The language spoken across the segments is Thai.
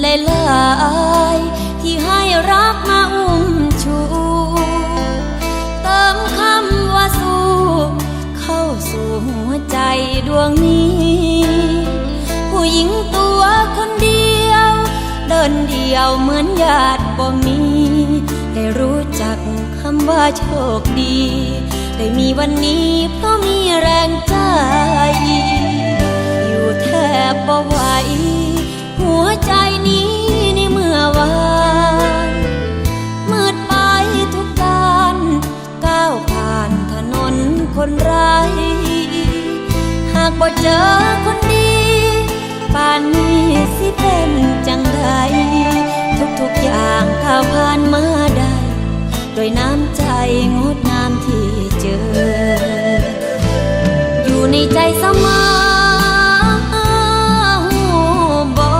หลายๆที่ให้รักมาอุ้มชู เติมคำว่าสู้ เข้าสู่หัวใจดวงนี้ ผู้หญิงตัวคนเดียว เดินเดียวเหมือนญาติบ่มี ได้รู้จักคำว่าโชคดี ได้มีวันนี้เพราะมีแรงใจ อยู่แทบบ่ไหว คนไร้หากบ่เจอคนดีป่านนี้สิเป็นจังไดทุกๆอย่างก้าวผ่านมาได้ด้วยน้ำใจงดงามที่เจอ อยู่ในใจเสมอหูบอ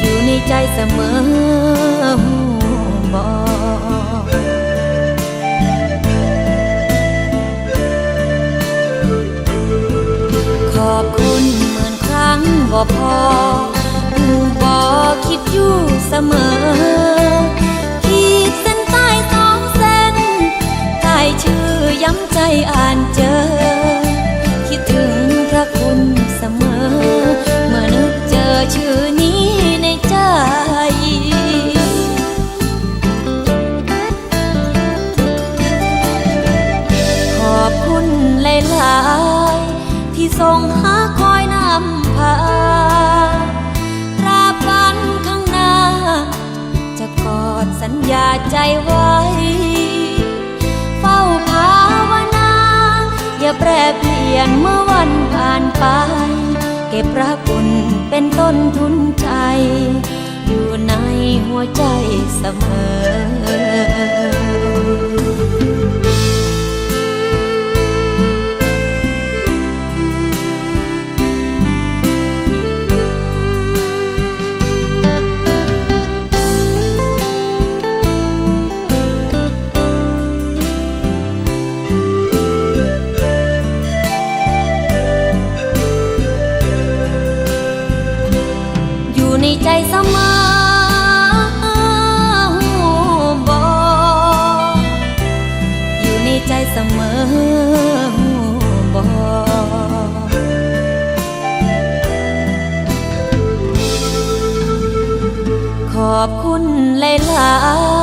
อยู่ในใจเสมอ อบคุณเหมือนครั้งบ่พอหูบอคิดอยู่เสมอ ขีดเส้นใต้สองเส้นใต้ชื่อย้ำใจอ่านเจอ คิดถึงพระคุณ ๆที่ทรงหาคอยนำพาตราบันข้างหน้า จะกอดสัญญาใจไว้ เฝ้าภาวนา อย่าแปรเปลี่ยนเมื่อวันผ่านไป เก็บรักคุณเป็นต้นทุนใจ อยู่ในหัวใจเสมอ ใจเสมอหูบออยู่ในใจเสมอหูบอขอบคุณหลา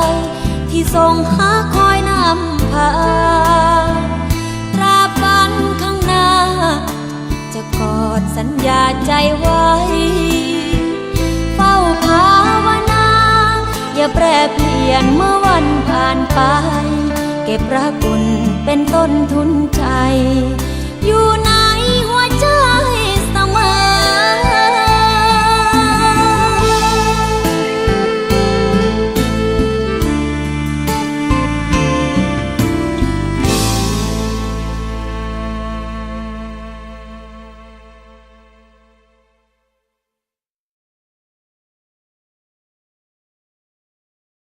ยๆที่ทรงหาคอยนำพาตราบันข้างหน้า จะกอดสัญญาใจว้เยนเมื่อวันผ่านไป เก็บรักคุณเป็นต้นทุนใจ